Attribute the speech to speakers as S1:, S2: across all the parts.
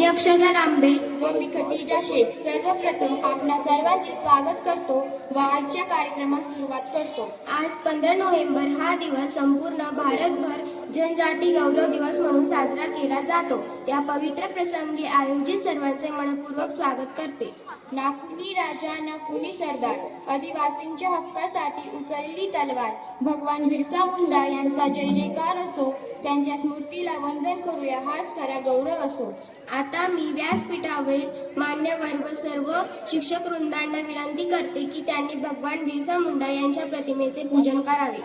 S1: मी अक्षता लांबे
S2: व मी खदिजा शेख सर्वप्रथम आपणा सर्वांचे स्वागत करतो व आजच्या कार्यक्रमास सुरुवात करतो.
S1: आज पंधरा नोव्हेंबर हा दिवस संपूर्ण भारतभर जनजाती गौरव दिवस म्हणून साजरा केला जातो. या पवित्र प्रसंगी आयोजित सर्वांचे मनपूर्वक स्वागत करते.
S2: ना कुणी राजा ना कुणी सरदार आदिवासींच्या हक्कासाठी उचलली तलवार. भगवान बिरसा मुंडा यांचा जय जयकार असो त्यांच्या स्मृतीला वंदन करूया हाच खरा गौरव असो.
S1: आता मी व्यासपीठावर व्यासपीठावरील मान्यवर व सर्व शिक्षक वृंदांना विनंती करते की त्यांनी भगवान बिरसा मुंडा यांच्या प्रतिमेचे पूजन करावे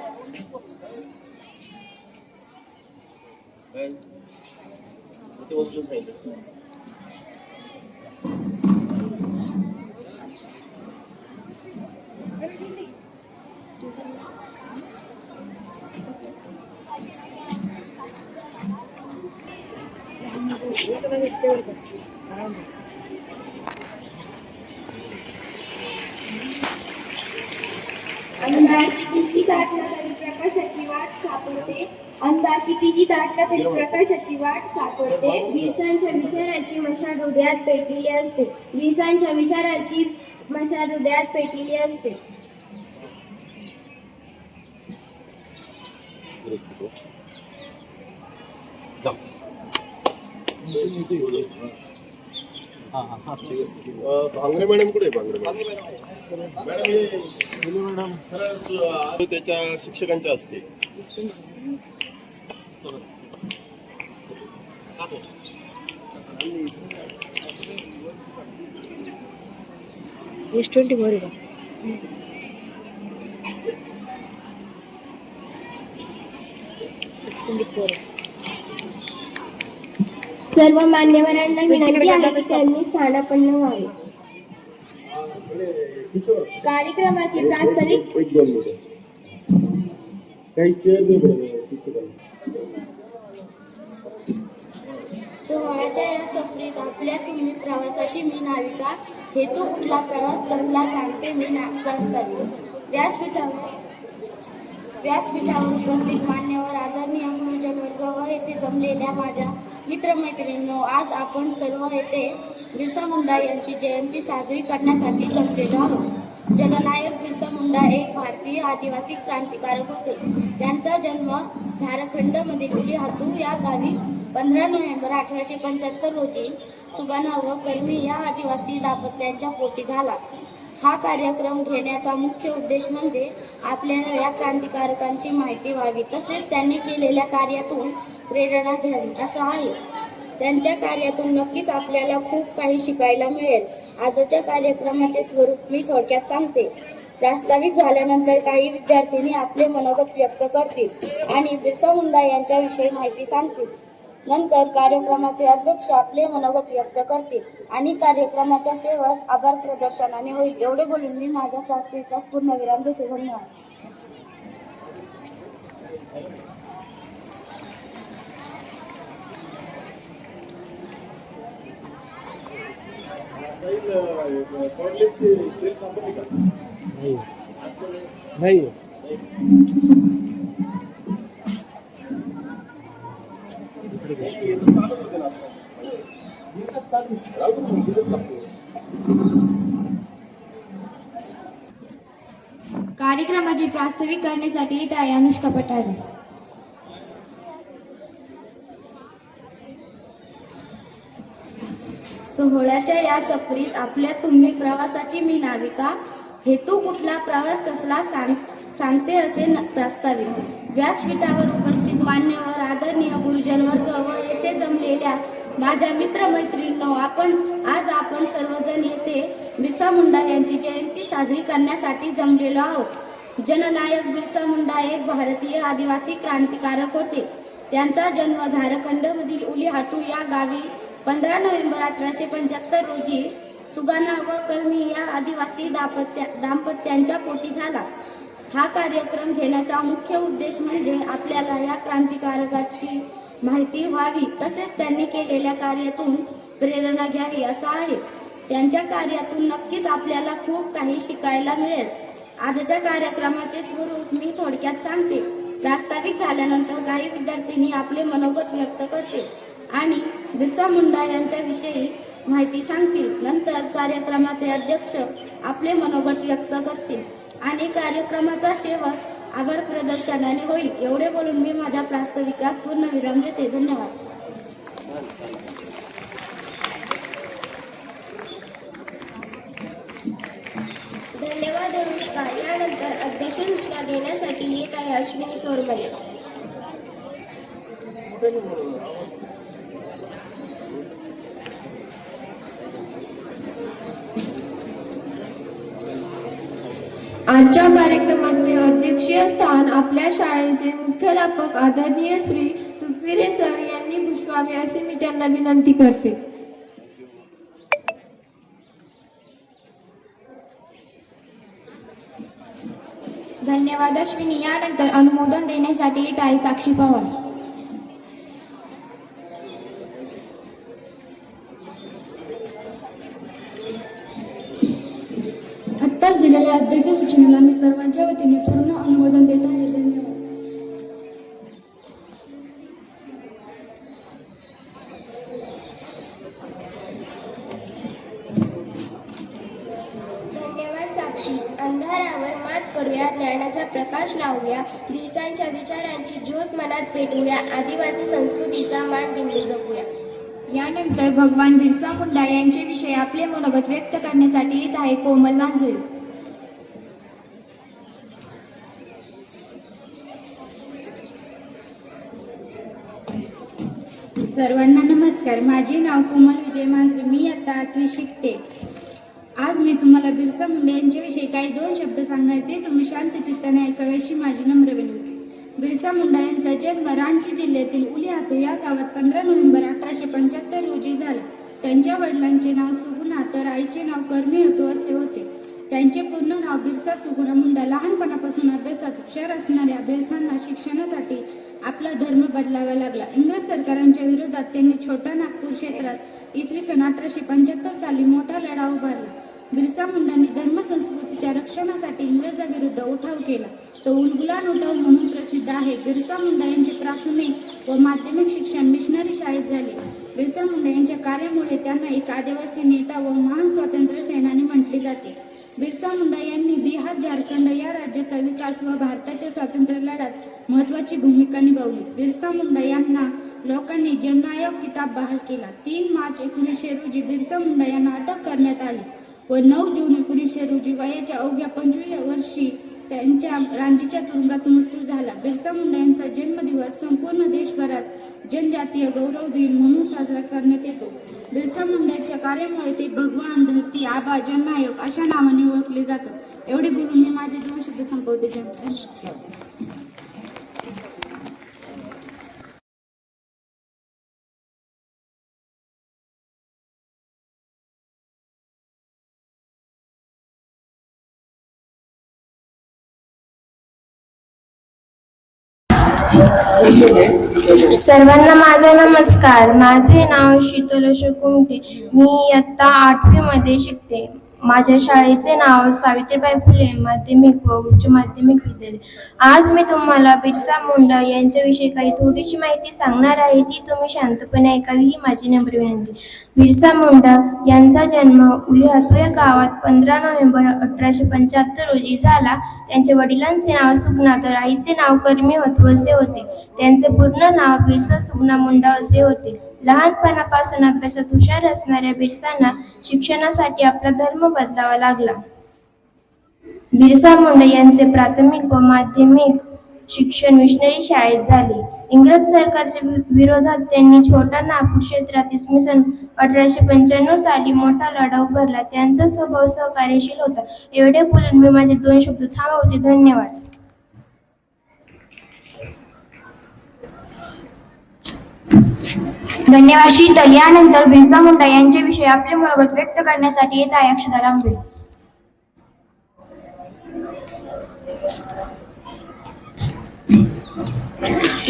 S3: ते उचलून सांगितलं
S2: अंधार कितीही दाटला तरी प्रकाशाची वाट सापडते अंधार कितीही दाटला तरी प्रकाशाची वाट सापडते.
S1: विसांच्या विचाराची मशाल हृदयात पेटलेली असते. विसांच्या विचाराची मशाल हृदयात पेटलेली असते.
S3: भांगरे मॅडम कुठे भांगरे मॅडम. मॅडम हे खरंच त्याच्या शिक्षकांच्या असते
S4: एस ट्वेंटी फोर आहे का ट्वेंटी फोर
S1: सर्व मान्यवरांना विनंती आहे की त्यांनी स्थानापन्न व्हावे.
S2: कार्यक्रमाची प्रास्ताविक
S3: काही चेअर
S2: तुम्हाच्या या सफरीत आपल्या तुम्ही प्रवासाची मी नाविका. हेतू कुठला प्रवास कसला सांगते मी ना व्यासपीठावर. व्यासपीठावर उपस्थित मान्यवर आदरणीय गुरुजन वर्ग व येथे जमलेल्या माझ्या मित्रमैत्रिणींनो आज आपण सर्व येथे बिरसा मुंडा यांची जयंती साजरी करण्यासाठी जमलेलो आहोत. जननायक बिरसा मुंडा एक भारतीय आदिवासी क्रांतिकारक होते. त्यांचा जन्म झारखंडमधील उलिहातू या गावी पंधरा नोव्हेंबर अठराशे पंच्याहत्तर रोजी सुगाना व कर्मी या आदिवासी दाम्पत्यांच्या पोटी झाला. हा कार्यक्रम घेण्याचा मुख्य उद्देश म्हणजे आपल्याला या क्रांतिकारकांची माहिती व्हावी. तसेच त्यांनी केलेल्या कार्यातून प्रेरणा घ्यावी असं आहे. त्यांच्या कार्यातून नक्कीच आपल्याला खूप काही शिकायला मिळेल. आजच्या कार्यक्रमाचे स्वरूप मी थोडक्यात सांगते. प्रास्ताविक झाल्यानंतर काही विद्यार्थ्यांनी आपले मनोगत व्यक्त करतील आणि बिरसा मुंडा यांच्याविषयी माहिती सांगतील. नंतर कार्यक्रमाचे अध्यक्ष आपले मनोगत व्यक्त करतील. आणि कार्यक्रमाचा शेवट आभार प्रदर्शनाने होईल. एवढे बोलून मी माझ्या प्रास्ताविकास पूर्ण विराम देते. धन्यवाद.
S5: नाही.
S2: कार्यक्रमाची करण्यासाठी इथे अनुष्का पटारे सोहळ्याच्या या सफरीत आपल्या तुम्ही प्रवासाची मी नाविका. हेतू कुठला प्रवास कसला सांग सांगते असे न- प्रास्ताविक व्यासपीठावर उपस्थित मान्यवर आदरणीय गुरुजन वर्ग व येथे जमलेल्या माझ्या मित्रमैत्रिणींनो आपण आज आपण सर्वजण येथे बिरसा मुंडा यांची जयंती साजरी करण्यासाठी जमलेलो आहोत. जननायक बिरसा मुंडा एक भारतीय आदिवासी क्रांतिकारक होते. त्यांचा जन्म झारखंडमधील उलिहातू या गावी पंधरा नोव्हेंबर अठराशे पंच्याहत्तर रोजी सुगाना व कर्मी या आदिवासी दाम्पत्या दाम्पत्यांच्या पोटी झाला. हा कार्यक्रम घेण्याचा मुख्य उद्देश म्हणजे आपल्याला या क्रांतिकारकाची माहिती व्हावी तसेच त्यांनी केलेल्या कार्यातून प्रेरणा घ्यावी असा आहे. त्यांच्या कार्यातून नक्कीच आपल्याला खूप काही शिकायला मिळेल. आजच्या कार्यक्रमाचे स्वरूप मी थोडक्यात सांगते. प्रास्ताविक झाल्यानंतर काही विद्यार्थ्यांनी आपले मनोगत व्यक्त करते आणि
S6: बिरसा मुंडा यांच्याविषयी माहिती सांगतील. नंतर कार्यक्रमाचे अध्यक्ष आपले मनोगत व्यक्त करतील आणि कार्यक्रमाचा शेवट आभार प्रदर्शनाने होईल. एवढे बोलून मी माझ्या प्रास्ताविकास पूर्ण विराम देते. धन्यवाद.
S7: धन्यवाद यानंतर अध्यक्ष सूचना देण्यासाठी येत आहे अश्विनी चोरमले आजच्या कार्यक्रमाचे अध्यक्षीय स्थान आपल्या शाळेचे मुख्याध्यापक आदरणीय श्री तुपिरे सर यांनी भूषवावे असे मी त्यांना विनंती करते.
S6: एकादशविनी यानंतर अनुमोदन देण्यासाठी येत आहे साक्षी पवार. आत्ताच दिलेल्या अध्यक्ष सूचनेला मी सर्वांच्या वतीने
S7: करूया ज्ञानाचा प्रकाश लावूया बिरसांच्या विचारांची ज्योत मनात पेटूया आदिवासी संस्कृतीचा मान बिंदू जपूया.
S6: यानंतर भगवान बिरसा मुंडा यांच्याविषयी आपले मनोगत व्यक्त करण्यासाठी येत आहे कोमल मांजरे. सर्वांना नमस्कार. माझे नाव कोमल विजय मांजरे. मी आता आठवी शिकते. मी तुम्हाला बिरसा मुंडे यांच्याविषयी काही दोन शब्द सांगणार ते तुम्ही शांत चित्ताने ऐकावे अशी माझी नम्र विनंती. बिरसा मुंडा यांचा जन्म रांची जिल्ह्यातील उलिहातो या गावात पंधरा नोव्हेंबर अठराशे पंच्याहत्तर रोजी झाला. त्यांच्या वडिलांचे नाव सुगुणा तर आईचे नाव कर्मी होतो असे होते. त्यांचे पूर्ण नाव बिरसा सुगुणा मुंडा. लहानपणापासून अभ्यासात हुशार असणाऱ्या बिरसांना शिक्षणासाठी आपला धर्म बदलावा लागला. इंग्रज सरकारांच्या विरोधात त्यांनी छोटा नागपूर क्षेत्रात इसवी सन अठराशे पंच्याहत्तर साली मोठा लढा उभारला. बिरसा मुंडांनी धर्म संस्कृतीच्या रक्षणासाठी इंग्रजाविरुद्ध उठाव केला. तो उलगुलान उठाव म्हणून प्रसिद्ध आहे. बिरसा मुंडा यांचे प्राथमिक व माध्यमिक शिक्षण मिशनरी शाळेत झाले. बिरसा मुंडा यांच्या कार्यामुळे त्यांना एक आदिवासी नेता व महान स्वातंत्र्य सेनानी म्हटले जाते. बिरसा मुंडा यांनी बिहार झारखंड या राज्याचा विकास व भारताच्या स्वातंत्र्य लढ्यात महत्वाची भूमिका निभावली. बिरसा मुंडा यांना लोकांनी जननायक किताब बहाल केला. तीन मार्च एकोणीसशे रोजी बिरसा मुंडा यांना अटक करण्यात आली. व नऊ जून एकोणीसशे रोजी वयाच्या अवघ्या पंचवीस वर्षी त्यांच्या रांजीच्या तुरुंगात मृत्यू झाला. बिरसा मुंडा यांचा जन्मदिवस संपूर्ण देशभरात जनजातीय गौरव दिन म्हणून साजरा करण्यात येतो. बिरसा मुंडाच्या कार्यामुळे ते भगवान धरती आबा जननायक अशा नावाने ओळखले जातात. एवढे बोलून मी माझे दोन शब्द संपवते. जनता
S7: सर्वांना माझा नमस्कार. माझे नाव शीतल कुमटे. मी इयत्ता आठवीमध्ये शिकते. माझ्या शाळेचे नाव सावित्रीबाई फुले माध्यमिक व उच्च माध्यमिक विद्यालय. आज मी तुम्हाला बिरसा मुंडा यांच्याविषयी काही थोडीशी माहिती सांगणार आहे. ती तुम्ही शांतपणे ऐकावी ही माझी नम्र विनंती. बिरसा मुंडा यांचा जन्म उलिहातो या गावात पंधरा नोव्हेंबर अठराशे पंच्याहत्तर रोजी झाला. त्यांच्या वडिलांचे नाव सुगना तर आईचे नाव कर्मी होत असे होते. त्यांचे पूर्ण नाव बिरसा सुगना मुंडा असे होते. लहानपणापासून अभ्यासात हुशार असणाऱ्या बिरसांना शिक्षणासाठी आपला धर्म बदलावा लागला. बिरसा मुंडा यांचे प्राथमिक व माध्यमिक शिक्षण मिशनरी शाळेत झाले. इंग्रज सरकारच्या विरोधात त्यांनी छोटा नागपूर क्षेत्रात इसवी सन अठराशे पंच्याण्णव साली मोठा लढा उभारला. त्यांचा स्वभाव सहकार्यशील होता. एवढे बोलून मी माझे दोन शब्द थांबवते. धन्यवाद.
S6: धन्यवाद शीतल यानंतर बिरसा मुंडा यांच्याविषयी आपले मनोगत व्यक्त करण्यासाठी येत आहे अक्षता लांबे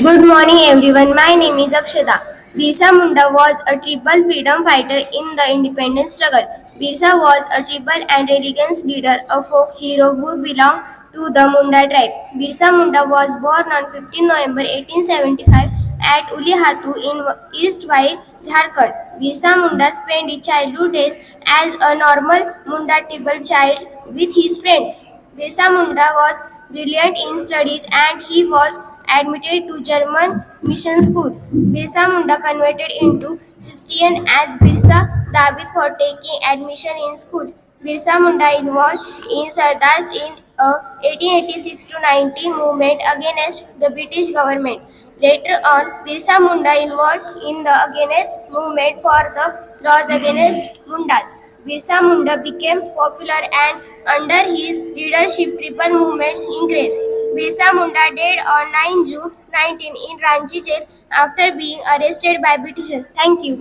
S7: Good morning everyone. My name is Akshata. Birsa Munda was a triple freedom fighter in the independence struggle. Birsa was a triple and religious leader, a folk hero who belonged to the Munda tribe. Birsa Munda was born on 15 November 1875 at Ulihatu in erstwhile
S1: Jharkhand. Birsa Munda spent his childhood days as a normal Munda-table child with his friends. Birsa Munda was brilliant in studies and he was admitted to German mission school. Birsa Munda converted into Christian as Birsa David for taking admission in school. Birsa Munda involved in Sardars in a 1886 to 90 movement against the British government. Later on, Birsa Munda involved in the against movement for the laws against Mundas. Birsa Munda became popular and under his leadership triple movements increased. Birsa Munda died on 9 June 19 in Ranchi jail after being arrested by Britishers. Thank you.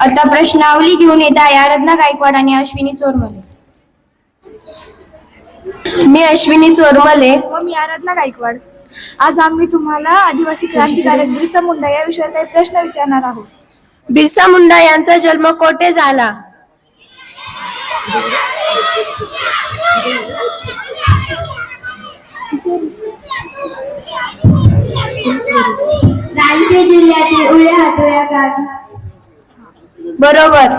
S1: आता प्रश्नावली घेऊन येत आहे आराधना गायकवाड आणि अश्विनी चोरमले मी अश्विनी चोरमले
S5: व मी आराधना गायकवाड आज आम्ही तुम्हाला आदिवासी क्रांतिकारक बिरसा मुंडा या विषयावर काही प्रश्न विचारणार आहोत.
S1: बिरसा मुंडा यांचा जन्म कोठे झाला?
S2: रायगड जिल्ह्यातील उळ्या हातोळ्या गावी.
S1: बरोबर.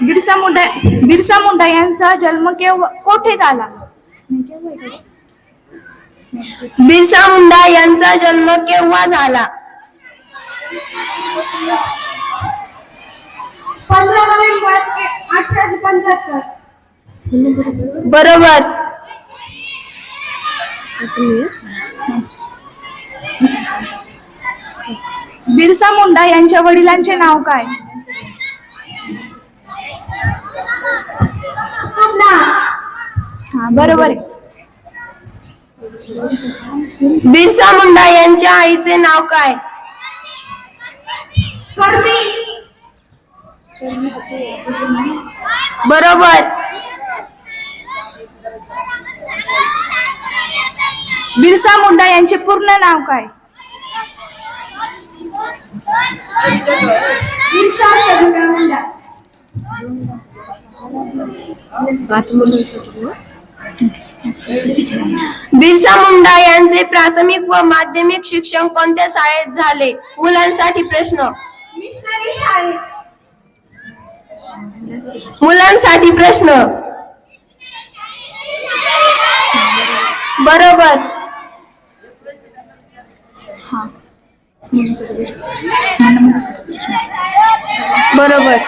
S5: बिरसा मुंडा बिरसा मुंडा यांचा जन्म केव्हा कोठे झाला?
S1: बिरसा मुंडा यांचा जन्म केव्हा झाला? बरोबर.
S5: बिरसा मुंडा यांच्या वडिलांचे नाव काय? हा बरोबर आहे.
S1: बिरसा मुंडा यांच्या आईचे नाव काय? बरोबर.
S5: बिरसा मुंडा यांचे पूर्ण नाव काय?
S1: बिरसा मुंडा. बिरसा मुंडा यांचे प्राथमिक व माध्यमिक शिक्षण कोणत्या शाळेत झाले? मुलांसाठी प्रश्न. मुलांसाठी प्रश्न. बरोबर. बरोबर.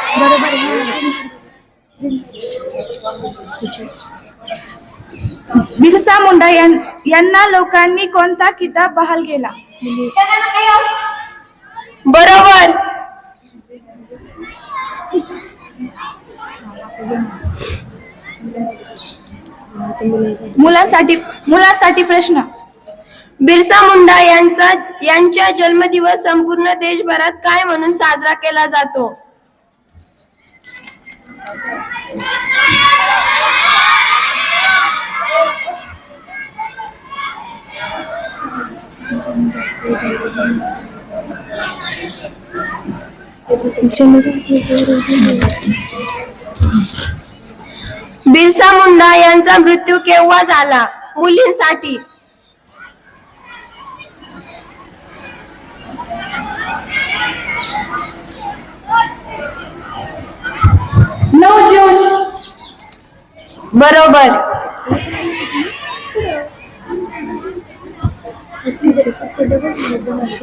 S5: बिरसा मुंडा यां- यांना लोकांनी कोणता किताब बहाल केला?
S1: बरोबर.
S5: मुलांसाठी मुलांसाठी प्रश्न.
S1: बिरसा मुंडा यांचा यांच्या जन्मदिवस संपूर्ण देशभरात काय म्हणून साजरा केला जातो? बिरसा मुंडा यांचा मृत्यू केव्हा झाला? मुलींसाठी.
S2: नऊ जून.
S1: बरोबर.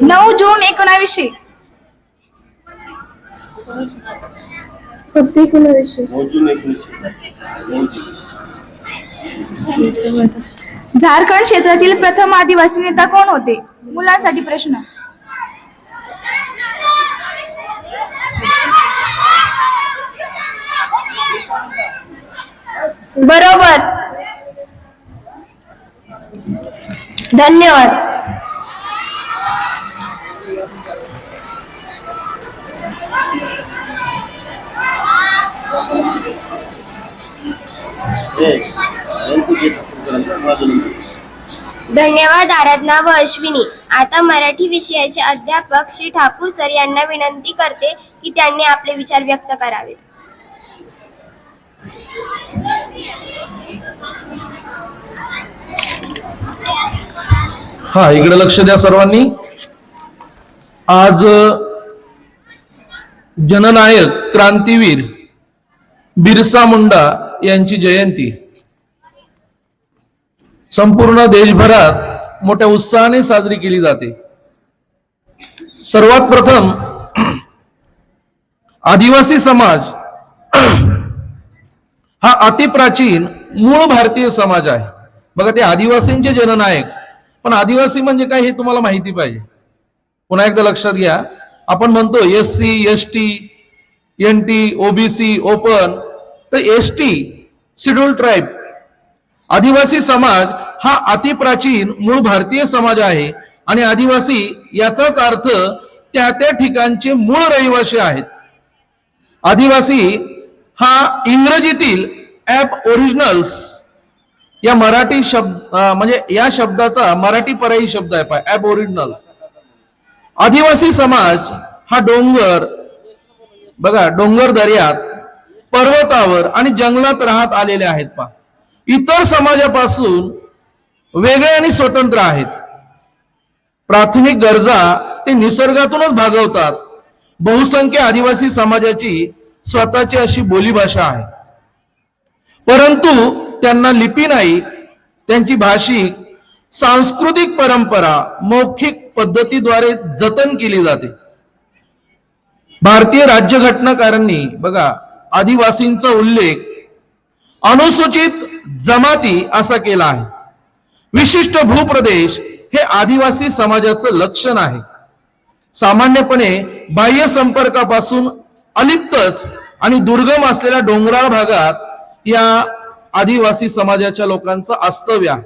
S5: नऊ जून एकोणावीसशे. झारखंड क्षेत्रातील प्रथम आदिवासी नेता कोण होते? मुलांसाठी प्रश्न.
S1: बरोबर. धन्यवाद
S3: हे, यांचं जे ठाकूर करायचं, माझं नंबर.
S1: धन्यवाद आराधना व अश्विनी. आता मराठी विषयाचे अध्यापक श्री ठाकूर सर यांना विनंती करते की त्यांनी आपले विचार व्यक्त करावे.
S8: हा इकडे लक्ष द्या सर्वांनी. आज जननायक क्रांतीवीर बिरसा मुंडा यांची जयंती. संपूर्ण देशभरात मोठ्या उत्साहाने साजरी केली जाते. सर्वात प्रथम आदिवासी समाज हा अतिप्राचीन मूळ भारतीय समाज आहे. बघा ते आदिवासींचे जननायक पण आदिवासी म्हणजे काय हे तुम्हाला माहिती पाहिजे. पुन्हा एकदा लक्षात घ्या. आपण म्हणतो S C S T N T OBC open. तर एस टी शेड्यूल ट्राईब. आदिवासी समाज हा अतिप्राचीन मूळ भारतीय समाज आहे. आणि आदिवासी याचाच अर्थ त्या त्या ठिकाणचे मूळ रहिवासी आहेत. आदिवासी हा इंग्रजीतील ऍप ओरिजिनल्स. या मराठी शब्द म्हणजे या शब्दाचा मराठी पर्यायी शब्द आहे ऍप ओरिजिनल्स. आदिवासी समाज हा डोंगर बघा डोंगर दर्यात पर्वतावर आणि जंगलात राहत आलेले आहेत पा इतर समाजापासून वेगळे आणि स्वतंत्र आहेत. प्राथमिक गरजा ते निसर्गातूनच भागवतात. बहुसंख्य आदिवासी समाजाची स्वतःची अशी बोलीभाषा आहे. परंतु त्यांना लिपी नाही त्यांची भाषिक सांस्कृतिक परंपरा मौखिक पद्धतीद्वारे जतन केली जाते. भारतीय राज्यघटनाकारांनी बघा आदिवासींचा उल्लेख अनुसूचित जमाती असा केला आहे. विशिष्ट भूप्रदेश हे आदिवासी समाजाचं लक्षण आहे. सामान्यपणे बाह्य संपर्कापासून अलिप्तच आणि दुर्गम असलेल्या डोंगराळ भागात या आदिवासी समाजाच्या लोकांचं अस्तव्य आहे.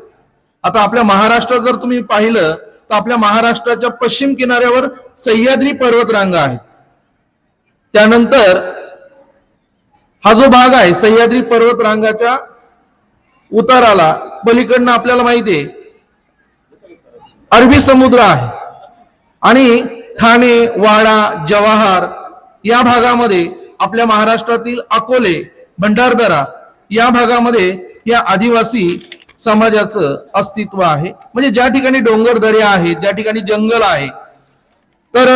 S8: आता आपल्या महाराष्ट्रात जर तुम्ही पाहिलं तर आपल्या महाराष्ट्राच्या पश्चिम किनाऱ्यावर सह्याद्री पर्वतरांगा आहेत. त्यानंतर हा जो भाग आहे सह्याद्री पर्वतरांगाच्या उताराला पलीकडनं आपल्याला माहिती आहे अरबी समुद्र आहे. आणि ठाणे वाडा जवाहर या भागामध्ये आपल्या महाराष्ट्रातील अकोले भंडारदरा या भागामध्ये या आदिवासी समाजाचं अस्तित्व आहे. म्हणजे ज्या ठिकाणी डोंगर दऱ्या आहेत ज्या ठिकाणी जंगल आहे तर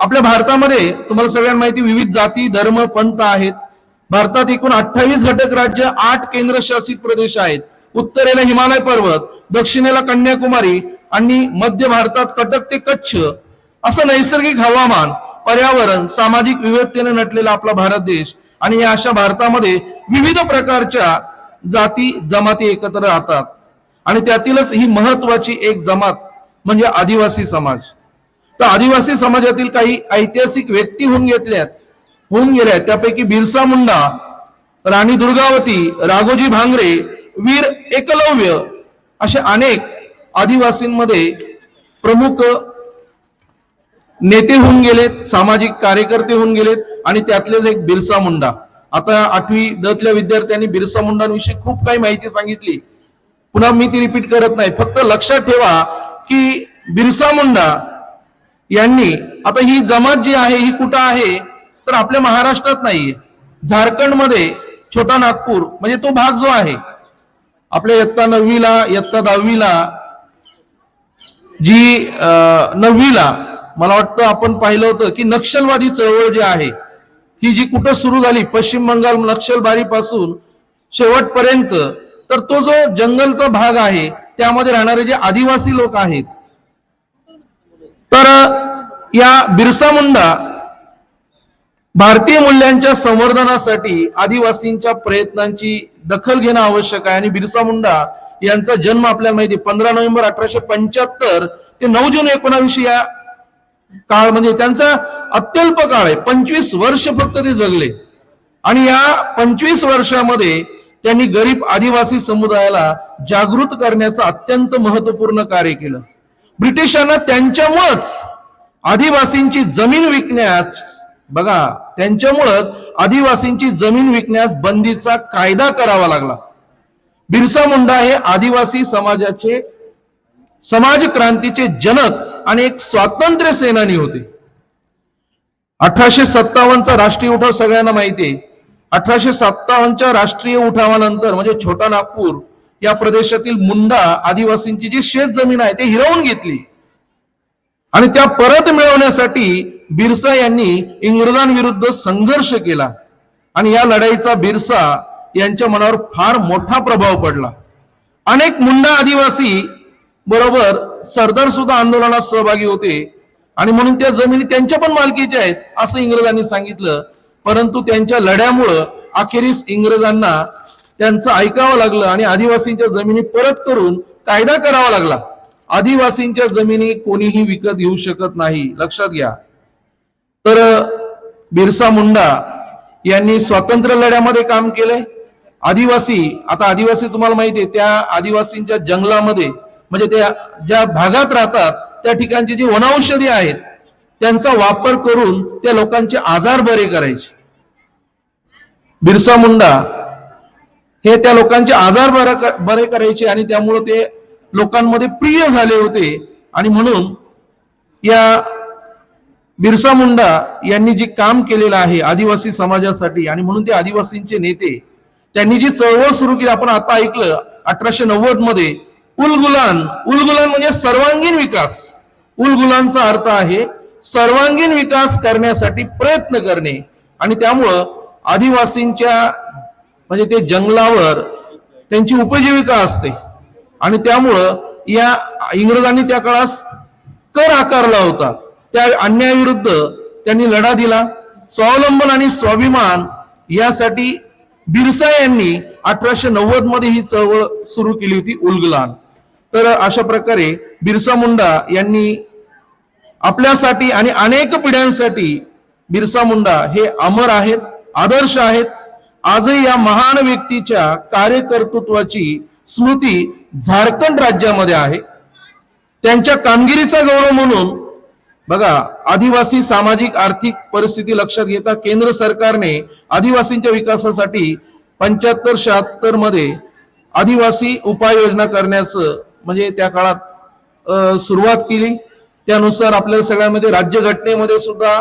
S8: आपल्या भारतामध्ये तुम्हाला सगळ्यांना माहिती विविध जाती धर्म पंथ आहेत. भारतात एकूण अठ्ठावीस घटक राज्य आठ केंद्रशासित प्रदेश आहेत. उत्तरेला हिमालय पर्वत दक्षिणेला कन्याकुमारी आणि मध्य भारतात कटक ते कच्छ. असं नैसर्गिक हवामान पर्यावरण सामाजिक विविधतेने नटलेला आपला भारत देश. आणि या अशा भारतामध्ये विविध प्रकारच्या जाती जमाती एकत्र राहतात. आणि त्यातीलच ही महत्वाची एक जमात म्हणजे आदिवासी समाज. तर आदिवासी समाजातील काही ऐतिहासिक व्यक्ती होऊन घेतल्यात होऊन गेल्या. त्यापैकी बिरसा मुंडा राणी दुर्गावती राघोजी भांगरे वीर एकलव्य असे अनेक आदिवासींमध्ये प्रमुख नेते होऊन गेलेत सामाजिक कार्यकर्ते होऊन गेलेत आणि त्यातलेच एक बिरसा मुंडा. आता आठवी दतल्या विद्यार्थ्यांनी बिरसा मुंडांविषयी खूप काही माहिती सांगितली. पुन्हा मी ती रिपीट करत नाही. फक्त लक्षात ठेवा की बिरसा मुंडा यांनी आता ही जमात जी आहे ही कुठं आहे तर आपल्या महाराष्ट्रात नाहीये. झारखंडमध्ये छोटा नागपूर म्हणजे तो भाग जो आहे आपल्या इयत्ता नववीला इयत्ता दहावीला जी अं, नववीला मला वाटतं आपण पाहिलं होतं की नक्षलवादी चळवळ जी आहे ही जी कुठं सुरू झाली पश्चिम बंगाल नक्षलबारी पासून शेवटपर्यंत तर तो जो जंगलचा भाग आहे त्यामध्ये राहणारे जे आदिवासी लोक आहेत तर या बिरसा मुंडा भारतीय मूल्यांच्या संवर्धनासाठी आदिवासींच्या प्रयत्नांची दखल घेणं आवश्यक आहे. आणि बिरसा मुंडा यांचा जन्म आपल्याला माहिती पंधरा नोव्हेंबर अठराशे पंच्याहत्तर ते नऊ जून एकोणावीसशे या काळ म्हणजे त्यांचा अत्यल्प काळ आहे. पंचवीस वर्ष फक्त ते जगले. आणि या पंचवीस वर्षामध्ये त्यांनी गरीब आदिवासी समुदायाला जागृत करण्याचं अत्यंत महत्त्वपूर्ण कार्य केलं. ब्रिटिशांना त्यांच्यामुळंच आदिवासींची जमीन विकण्यास बघा त्यांच्यामुळंच आदिवासींची जमीन विकण्यास बंदीचा कायदा करावा लागला. बिरसा मुंडा हे आदिवासी समाजाचे समाज क्रांतीचे जनक आणि एक स्वातंत्र्य सेनानी होते. अठराशे सत्तावन्नचा राष्ट्रीय उठाव सगळ्यांना माहिती आहे. अठराशे सत्तावन्नच्या राष्ट्रीय उठावानंतर म्हणजे छोटा नागपूर या प्रदेशातील मुंडा आदिवासींची जी शेत जमीन आहे ते हिरवून घेतली. आणि त्या परत मिळवण्यासाठी बिरसा यांनी इंग्रजांविरुद्ध संघर्ष केला. आणि या लढाईचा बिरसा यांच्या मनावर फार मोठा प्रभाव पडला. अनेक मुंडा आदिवासी बरोबर सरदार सुद्धा आंदोलनात सहभागी होते. आणि म्हणून त्या जमिनी त्यांच्या पण मालकीच्या आहेत असं इंग्रजांनी सांगितलं. परंतु त्यांच्या लढ्यामुळं अखेरीस इंग्रजांना त्यांचं ऐकावं लागलं आणि आदिवासींच्या जमिनी परत करून कायदा करावा लागला. आदिवासींच्या जमिनी कोणीही विकत घेऊ शकत नाही. लक्षात घ्या. तर बिरसा मुंडा यांनी स्वातंत्र्य लढ्यामध्ये काम केलंय. आदिवासी आता आदिवासी तुम्हाला माहिती आहे त्या आदिवासींच्या जंगलामध्ये म्हणजे त्या ज्या भागात राहतात त्या ठिकाणची जी वनौषधी आहेत त्यांचा वापर करून त्या लोकांचे आजार बरे करायचे. बिरसा मुंडा हे त्या लोकांचे आजार बरे बरे करायचे आणि त्यामुळे ते लोकांमध्ये प्रिय झाले होते. आणि म्हणून या बिरसा मुंडा यांनी जे काम केलेलं आहे आदिवासी समाजासाठी आणि म्हणून ते आदिवासींचे नेते त्यांनी जी चळवळ सुरू केली आपण आता ऐकलं अठराशे नव्वदमध्ये उलगुलान. उलगुलान म्हणजे सर्वांगीण विकास. उलगुलांचा अर्थ आहे सर्वांगीण विकास करण्यासाठी प्रयत्न करणे. आणि त्यामुळं आदिवासींच्या म्हणजे ते जंगलावर त्यांची उपजीविका असते. आणि त्यामुळं या इंग्रजांनी त्या काळात कर आकारला होता. त्या अन्यायाविरुद्ध त्यांनी लढा दिला. स्वावलंबन आणि स्वाभिमान यासाठी बिरसा यांनी अठराशे नव्वदमध्ये ही चळवळ सुरू केली होती उलगलान. तर अशा प्रकारे बिरसा मुंडा यांनी आपल्यासाठी आणि अनेक पिढ्यांसाठी बिरसा मुंडा हे अमर आहेत आदर्श आहेत. आजही या महान व्यक्तीच्या कार्यकर्तृत्वाची स्मृती झारखंड राज्यामध्ये आहे. त्यांच्या कामगिरीचा गौरव म्हणून बघा आदिवासी सामाजिक आर्थिक परिस्थिती लक्षात घेता केंद्र सरकारने आदिवासींच्या विकासासाठी पंच्याहत्तर शहात्तरमध्ये आदिवासी उपाययोजना करण्याचं म्हणजे त्या काळात सुरुवात केली. त्यानुसार आपल्याला सगळ्यामध्ये राज्यघटनेमध्ये सुद्धा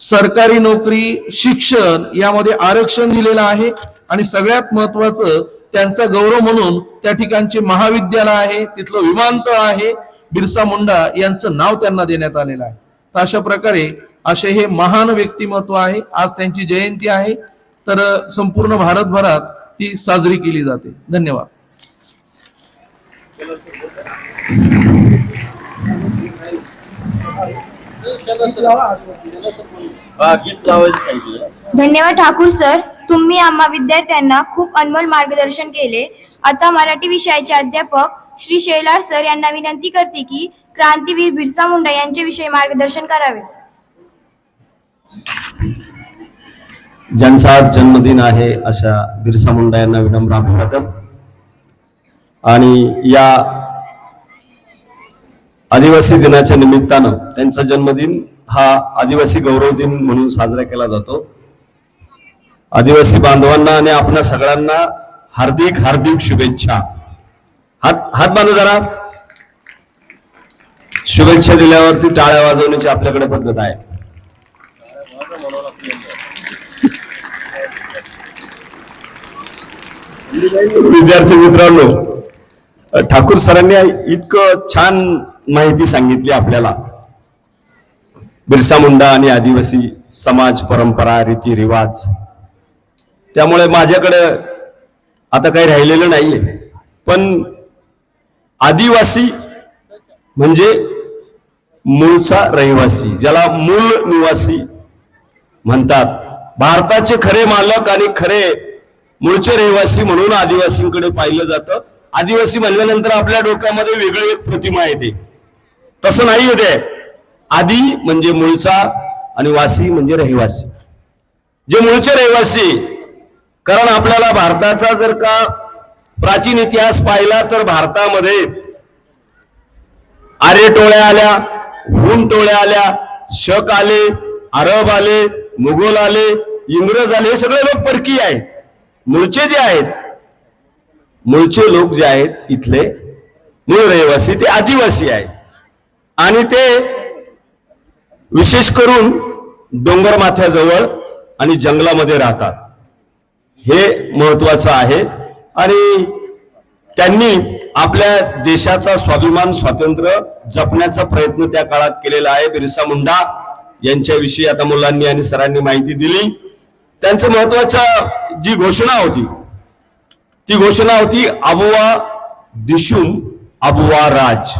S8: सरकारी नोकरी शिक्षण यामध्ये आरक्षण दिलेलं आहे. आणि सगळ्यात महत्वाचं त्यांचा गौरव म्हणून त्या ठिकाणचे महाविद्यालय आहे तिथलं विमानतळ आहे बिरसा मुंडा यांचं नाव त्यांना देण्यात आलेलं आहे. तर अशा प्रकारे असे हे महान व्यक्तिमत्व आहे. आज त्यांची जयंती आहे. तर संपूर्ण भारतभरात ती साजरी केली जाते. धन्यवाद
S3: हा गीत लावायचं सांगितलं
S2: धन्यवाद ठाकूर सर. तुम्ही आम्हा विद्यार्थ्यांना खूप अनमोल मार्गदर्शन केले. आता मराठी विषयाचे अध्यापक श्री शैलार सर यांना विनंती करते की क्रांतीवीर बिरसा मुंडा यांच्याविषयी मार्गदर्शन करावे.
S9: ज्यांचा आज जन्मदिन आहे अशा बिरसा मुंडा यांना विनम्र अभिवादन. आणि या आदिवासी दिनाच्या निमित्तानं त्यांचा जन्मदिन हा आदिवासी गौरव दिन म्हणून साजरा केला जातो. आदिवासी बांधवांना आणि आपल्या सगळ्यांना हार्दिक हार्दिक शुभेच्छा. हात हात बांधा जरा. शुभेच्छा दिल्यावरती टाळ्या वाजवण्याची आपल्याकडे पद्धत आहे. विद्यार्थी मित्रांनो ठाकूर सरांनी इतकं छान माहिती सांगितली आपल्याला. बिरसा मुंडा आणि आदिवासी समाज परंपरा रीतिरिवाज. त्यामुळे माझ्याकडे आता काही राहिलेलं नाहीये. पण आदिवासी म्हणजे मूळचा रहिवासी ज्याला मूल निवासी म्हणतात. भारताचे खरे मालक आणि खरे मूळचे रहिवासी म्हणून आदिवासींकडे पाहिलं जातं. आदिवासी म्हणल्यानंतर आपल्या डोक्यामध्ये वेगळी एक प्रतिमा येते तसं नाही येते आदी म्हणजे मूळचा आणि वासी म्हणजे रहिवासी. जे मूळचे रहिवासी कारण आपल्याला भारताचा जर का प्राचीन इतिहास पाहिला तर भारतामध्ये आर्य टोळ्या आल्या हुन टोळ्या आल्या शक आले अरब आले मुघल आले इंग्रज आले हे सगळे लोक परकीय आहेत. मूळचे जे आहेत मूळचे लोक जे आहेत इथले मूळ रहिवासी ते आदिवासी आहेत. आणि ते विशेष करून डोंगर माथ्याजवळ आणि जंगलामध्ये राहतात. हे महत्वाचं आहे. आणि त्यांनी आपल्या देशाचा स्वाभिमान स्वातंत्र्य जपण्याचा प्रयत्न त्या काळात केलेला आहे. बिरसा मुंडा यांच्याविषयी आता मुलांनी आणि सरांनी माहिती दिली. त्यांचं महत्वाचं जी घोषणा होती ती घोषणा होती अबुवा दिशुम अबुवा राज.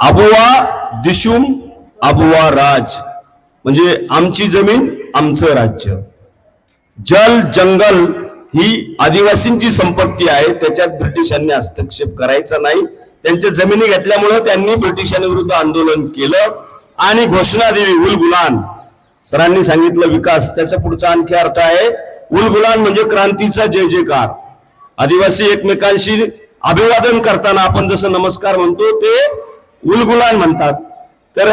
S9: अबुवा दिशुम अबुवा राज. म्हणजे आमची जमीन आमचं राज्य. जल जंगल ही आदिवासींची संपत्ती आहे त्याच्यात ब्रिटिशांनी हस्तक्षेप करायचा नाही. त्यांच्या जमिनी घेतल्यामुळं त्यांनी ब्रिटिशांविरुद्ध आंदोलन केलं आणि घोषणा दिली उल गुलान. सरांनी सांगितलं विकास त्याचा पुढचा आणखी अर्थ आहे गुलगुलान म्हणजे क्रांतीचा जय जयकार. आदिवासी एकमेकांशी अभिवादन करताना आपण जसं नमस्कार म्हणतो ते उलगुलान म्हणतात. तर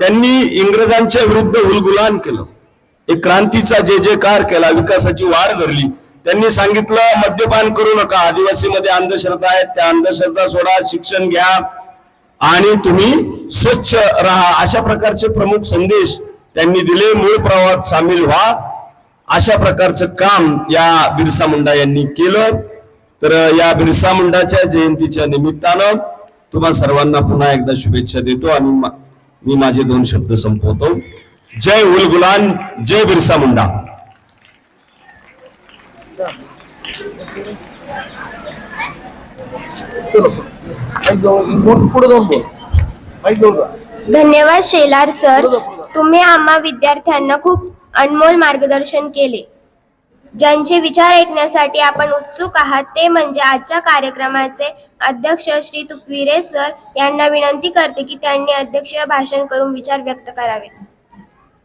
S9: त्यांनी इंग्रजांच्या विरुद्ध उलगुलान केलं. एक क्रांतीचा जे जे कार केला विकासाची वाढ धरली. त्यांनी सांगितलं मद्यपान करू नका आदिवासी मध्ये अंधश्रद्धा आहेत त्या अंधश्रद्धा सोडा शिक्षण घ्या आणि तुम्ही स्वच्छ राहा. अशा प्रकारचे प्रमुख संदेश त्यांनी दिले. मूळ प्रवाहात सामील व्हा. अशा प्रकारचं काम या बिरसा मुंडा यांनी केलं. तर या बिरसा मुंडाच्या जयंतीच्या निमित्तानं तुम्हा सर्वांना पुन्हा एकदा शुभेच्छा देतो आणि मा- मी माझे दोन शब्द संपवतो. जय उल गुलान जय बिरसा मुंडा.
S8: पुढे
S1: धन्यवाद शेलार सर. तुम्ही आम्हा विद्यार्थ्यांना खूप अनमोल मार्गदर्शन केले. ज्यांचे विचार ऐकण्यासाठी आपण उत्सुक आहात ते म्हणजे आजच्या कार्यक्रमाचे अध्यक्ष श्री तुकविरे सर यांना विनंती करते की त्यांनी अध्यक्षीय भाषण करून विचार व्यक्त करावे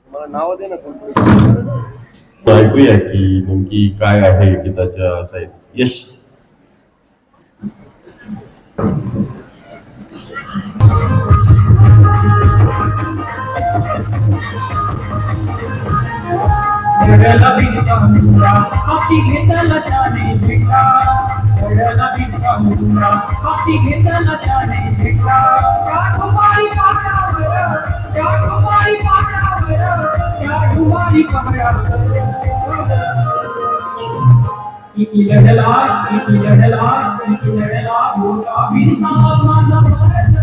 S3: मला नाव दे ना कोणतं. ऐकूया की नेमकी काय आहे गीताच्या साहित्य यश.
S10: घडला बिरसा मुंडा हाती घेताला त्याने भेटा घडला बिरसा मुंडा हाती घेताला त्याने भेटा त्या ठुमारी काठावर त्या ठुमारी काठावर त्या ठुमारी काठावर किती लढला किती लढला किती लढला मोठा बिरसा माझा भारत भूमीवर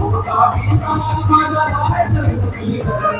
S10: मोठा बिरसा